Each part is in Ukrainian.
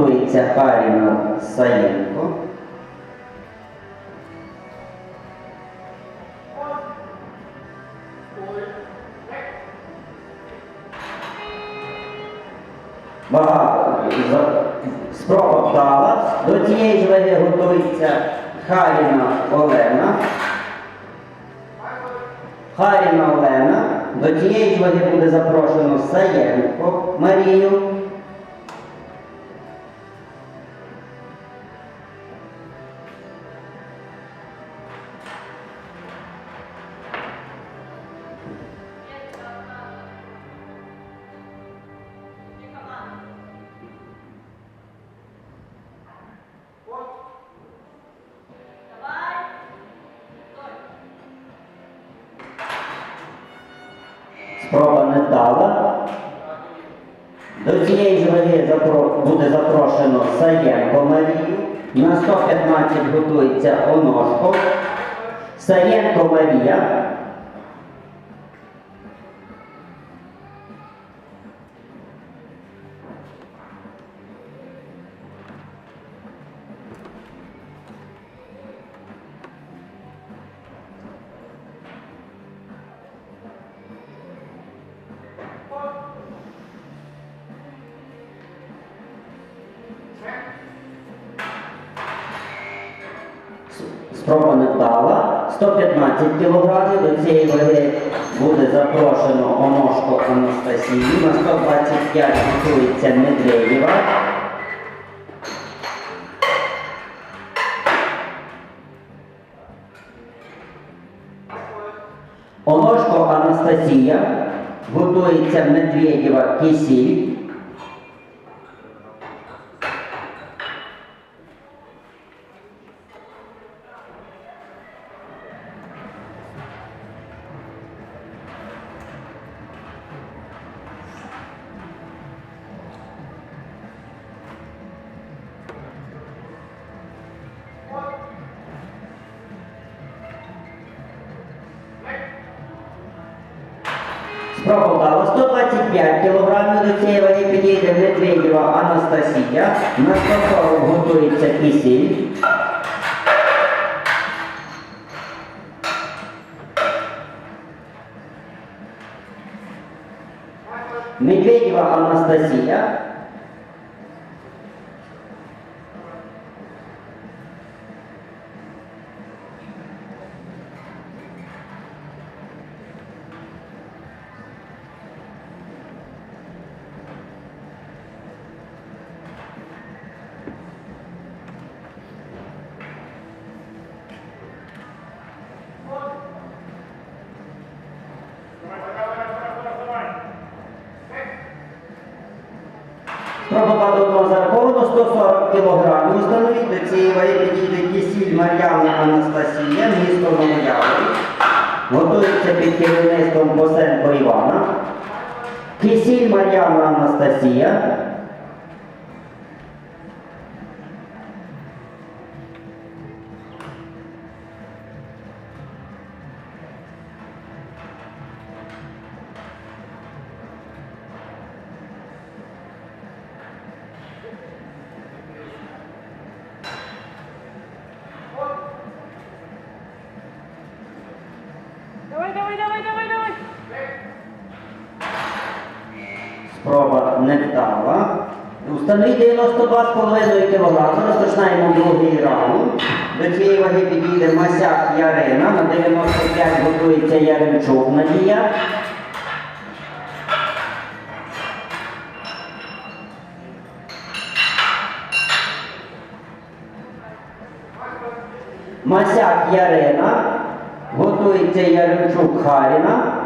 готується Харіна Саєнко. Багато. Спроба вдала. До цієї ж ваги готується Харіна Олена. Харіна Олена. До цієї ж ваги буде запрошено Саєнко Марію. Спроба не дала. До цієї ж буде запрошено Саєнко Марію. На 115 готується Оношко. Саєнко Марія. Спроба не вдала. 115 кг. До цієї ваги буде запрошено Оношко Анастасію. На 125 готується Медведєва. Оношко Анастасія. Готується Медведєва Кисіль. Спроба 125 кг до цієї ваги підійде Медведєва Анастасія. На 140 готується кисіль. Медведєва Анастасія. Одного зараховано 140 кг. Установіть до цієї ваги підійде кисіль Мар'яна Анастасія, місто Новояворі. Готується під керівництвом Босенко Івана. Кисіль Мар'яна Анастасія. Давай, давай, давай, давай. Спроба не вдала. Установіть 92,5 кг. Розпочинаємо другий раунд. До цієї ваги підійде Масяк Ярина. На 95 готується Яремчук Надія. Масяк Ярина. Готується Яремчук Харіна.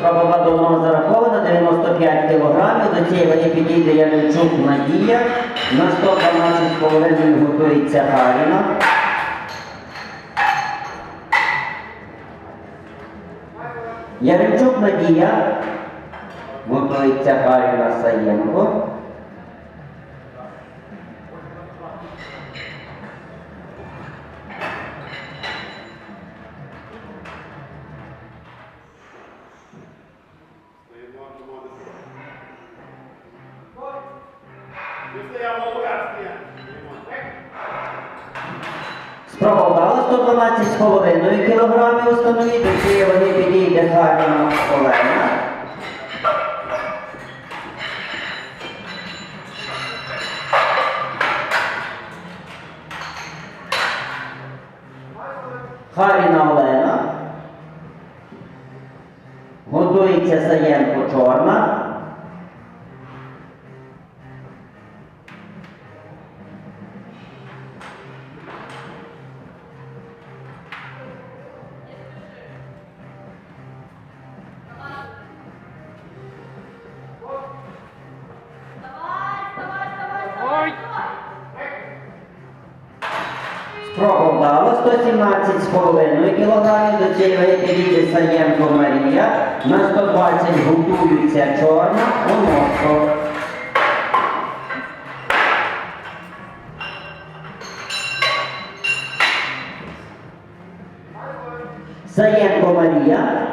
Спроба давно зарахована 95 кг. До цієї води підійде Яремчук Надія. На 112,5 готується Гаріна. Яремчук Надія. Готується Гаріна Саєнко. Спроба вдала 112,5 кг установити. До цієї ваги підійде Гаріна Олена. Харіна Олена. Готується Саєнко Чорна. 117,5 кг. До цієї великої дістаємо Марія. На 120 готується чорна оношко. Саєнко Марія.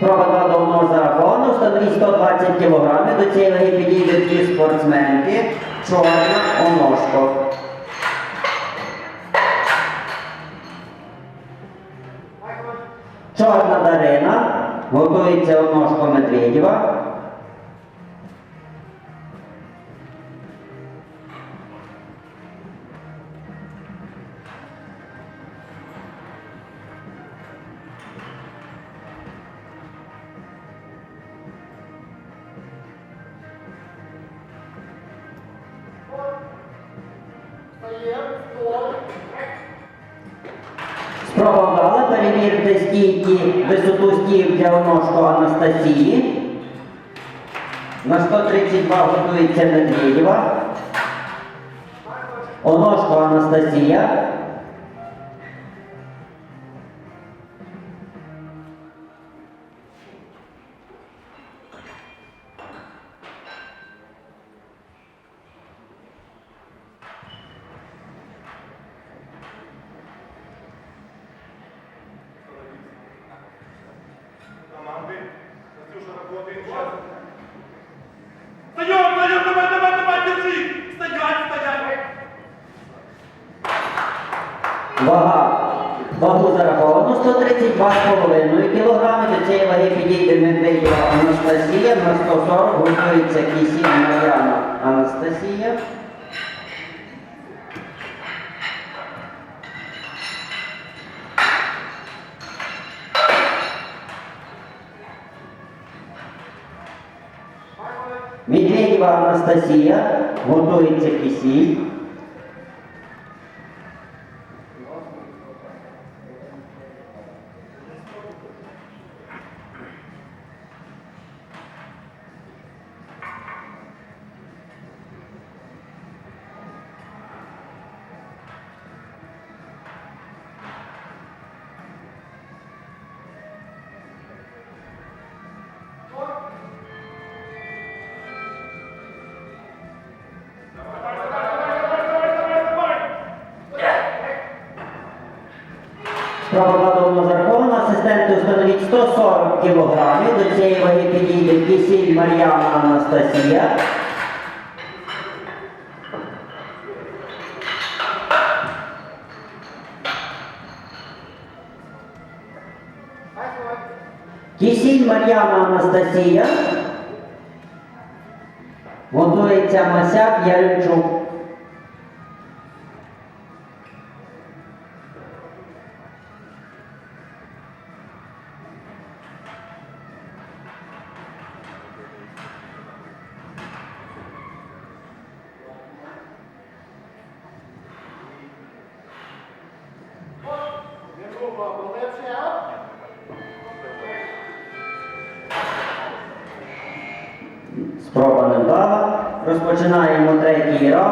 Давно зарахована, встановіть 120 кг. До цієї ваги підійдуть дві спортсменки. Чорна оношко. Чорна Дарина. Готується оношко Медведєва. Спроба перевірити стійки, висоту стійки для оножку Анастасії. На 132 готується Медведєва. Оножко Анастасія. Давай, давай, давай, держи! Стоять, стоять! Вага. Вагу зараховано 132,5 кг. До цієї ваги підійде Медведєва Анастасія. На 140 готується Кісіль Мар'яна Анастасія. Медведєва Анастасія. Готується Кісіль. Справа давно зарахована, асистенти установіть 140 кг. До цієї ваги підійде кисіль Мар'яна Анастасія. Кисіль Мар'яна Анастасія. Знаходиться Масяк Яремчук. Спроба не вдала. Розпочинаємо третій раунд.